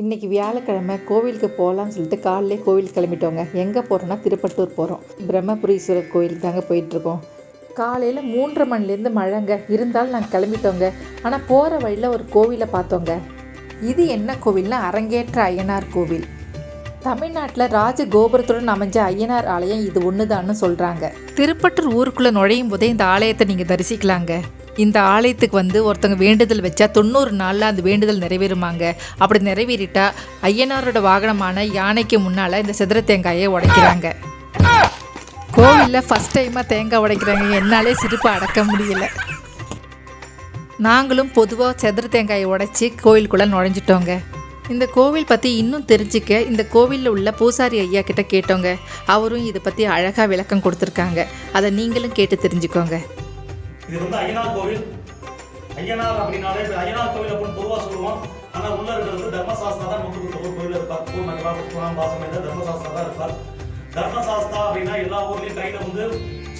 இன்றைக்கி வியாழக்கிழமை கோவிலுக்கு போகலான்னு சொல்லிட்டு காலையிலே கோவில் கிளம்பிட்டோங்க. எங்கே போகிறோன்னா திருப்பட்டூர் போகிறோம் பிரம்மபுரீஸ்வரர் கோயிலுக்கு தாங்க போயிட்டுருக்கோம். காலையில் மூன்றரை மணிலேருந்து மழைங்க. இருந்தாலும் நாங்கள் கிளம்பிட்டோங்க. ஆனால் போகிற வழியில் ஒரு கோவிலை பார்த்தோங்க. இது என்ன கோவில்னா அரங்கேற்ற ஐயனார் கோவில். தமிழ்நாட்டில் ராஜ கோபுரத்துடன் அமைஞ்ச ஐயனார் ஆலயம் இது ஒன்று சொல்கிறாங்க திருப்பட்டூர் ஊருக்குள்ளே நுழையும் போதே இந்த ஆலயத்தை நீங்கள் தரிசிக்கலாங்க. இந்த ஆலயத்துக்கு வந்து ஒருத்தவங்க வேண்டுதல் வச்சா தொண்ணூறு நாளில் அந்த வேண்டுதல் நிறைவேறுமாங்க. அப்படி நிறைவேறிட்டா ஐயனாரோட வாகனமான யானைக்கு முன்னால் இந்த சிதற தேங்காயை உடைக்கிறாங்க. கோவிலில் ஃபஸ்ட் டைமாக தேங்காய் உடைக்கிறாங்க. என்னாலே சிரிப்பு அடக்க முடியல. நாங்களும் பொதுவாக செதறு தேங்காயை உடைச்சி கோவிலுக்குள்ளே நுழைஞ்சிட்டோங்க. இந்த கோவில் பற்றி இன்னும் தெரிஞ்சுக்க இந்த கோவிலில் உள்ள பூசாரி ஐயா கிட்ட கேட்டோங்க. அவரும் இதை பற்றி அழகாக விளக்கம் கொடுத்துருக்காங்க. அதை நீங்களும் கேட்டு தெரிஞ்சுக்கோங்க. இது வந்து ஐயனார் கோவில். ஐயனார் அப்படின்னாலே இது ஐயனார் கோவில் அப்படின்னு பொதுவாக சொல்லுவோம். ஆனால் உள்ள இருக்கிறது தர்மசாஸ்தா தான் நூற்றுக்கு ஒரு கோயில் இருப்பார். பூர்ணகரா புராணம் பாசம் என்ற தர்மசாஸ்தா தான் இருப்பார். தர்மசாஸ்தா அப்படின்னா எல்லா ஊர்லயும் கையில் வந்து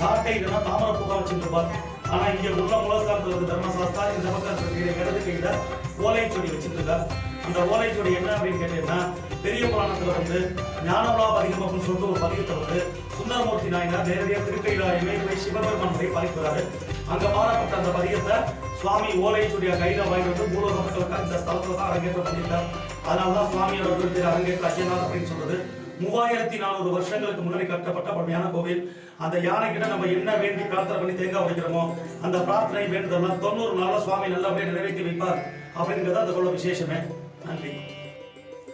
சாட்டை இதெல்லாம் தாமரை பூக்கா வச்சுருப்பார் ஆனா இங்க உள்ள மூலஸ்தானத்தில் இருக்க தர்மசாஸ்தா இந்த பக்கம் இருக்கிற இடது கையில் ஓலை சொல்லி வச்சுருக்கார் அந்த ஓலைச்சுவடி என்ன அப்படின்னு கேட்டீங்கன்னா பெரிய புராணத்துல வந்து ஞானவளா பதிகம் அப்படின்னு சொல்லிட்டு ஒரு பதிகத்தை வந்து சுந்தரமூர்த்தி நாயனார் நேரடியாக திருக்கையில போய் சிவபெருமான் போய் பதிக்கிறாரு அங்க பாடப்பட்ட அந்த பதிகத்தை சுவாமி ஓலைச்சுடைய கையில வாங்கி வந்து பூலோக மக்களுக்கு இந்த ஸ்தலத்துல தான் அரங்கேற்றம் பண்ணிட்டார் அதனாலதான் சுவாமியோட விருது அரங்கேற்ற ஐயனார் அப்படின்னு சொல்றது. மூவாயிரத்தி நானூறு வருஷங்களுக்கு முன்னாடி கட்டப்பட்ட பழமையான கோவில். அந்த யானை கிட்ட நம்ம என்ன வேண்டி பிரார்த்தனை பண்ணி தேங்காய் உடைக்கிறோமோ அந்த பிரார்த்தனை வேண்டுதல்லாம் தொண்ணூறு நாளில் சுவாமி நல்லபடியாக நிறைவேற்றி வைப்பார். அப்படிங்கிறது அந்த கோவில் விசேஷமே.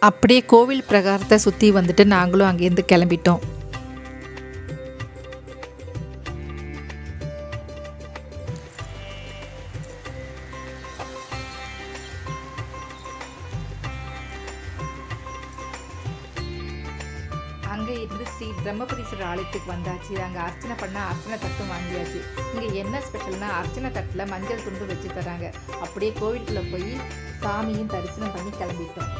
அப்படியே கோவில் பிரகாரத்தை சுற்றி வந்துட்டு நாங்களும் அங்கேருந்து கிளம்பிட்டோம். அங்கே இருந்து ஸ்ரீ பிரம்மபுரீஸ்வரர் ஆலயத்துக்கு வந்தாச்சு. அங்கே அர்ச்சனை பண்ண அர்ச்சனை தட்டும் வாங்கியாச்சு. இங்கே என்ன ஸ்பெஷல்னா அர்ச்சனை தட்டில் மஞ்சள் துண்டு வச்சு தராங்க. அப்படியே கோவிலுக்குள்ளே போய் சாமியும் தரிசனம் பண்ணி கிளம்பிட்டோம்.